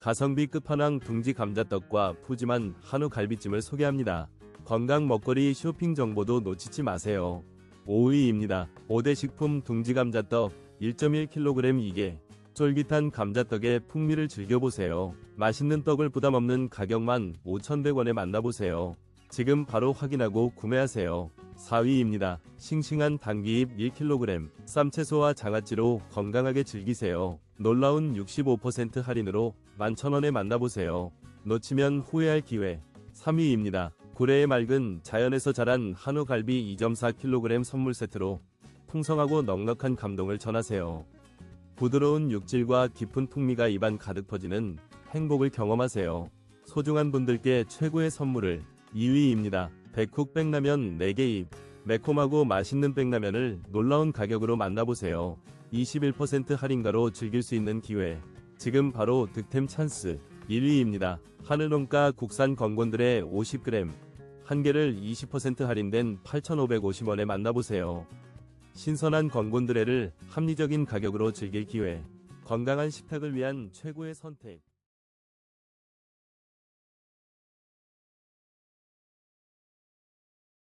가성비 끝판왕 둥지 감자떡과 푸짐한 한우 갈비찜을 소개합니다. 건강 먹거리 쇼핑 정보도 놓치지 마세요. 5위입니다. 5대 식품 둥지 감자떡 1.1kg 이게 쫄깃한 감자떡의 풍미를 즐겨보세요. 맛있는 떡을 부담 없는 가격만 5,100원에 만나보세요. 지금 바로 확인하고 구매하세요. 4위입니다. 싱싱한 당귀잎 1kg, 쌈채소와 장아찌로 건강하게 즐기세요. 놀라운 65% 할인으로 11,000원에 만나보세요. 놓치면 후회할 기회. 3위입니다. 고래의 맑은 자연에서 자란 한우 갈비 2.4kg 선물 세트로 풍성하고 넉넉한 감동을 전하세요. 부드러운 육질과 깊은 풍미가 입안 가득 퍼지는 행복을 경험하세요. 소중한 분들께 최고의 선물을 2위입니다. 백훅 백라면 4개입 매콤하고 맛있는 백라면을 놀라운 가격으로 만나보세요. 21% 할인가로 즐길 수 있는 기회. 지금 바로 득템 찬스. 1위입니다. 하늘농가 국산 건곤들의 50g 한 개를 20% 할인된 8,550원에 만나보세요. 신선한 건곤드레를 합리적인 가격으로 즐길 기회. 건강한 식탁을 위한 최고의 선택.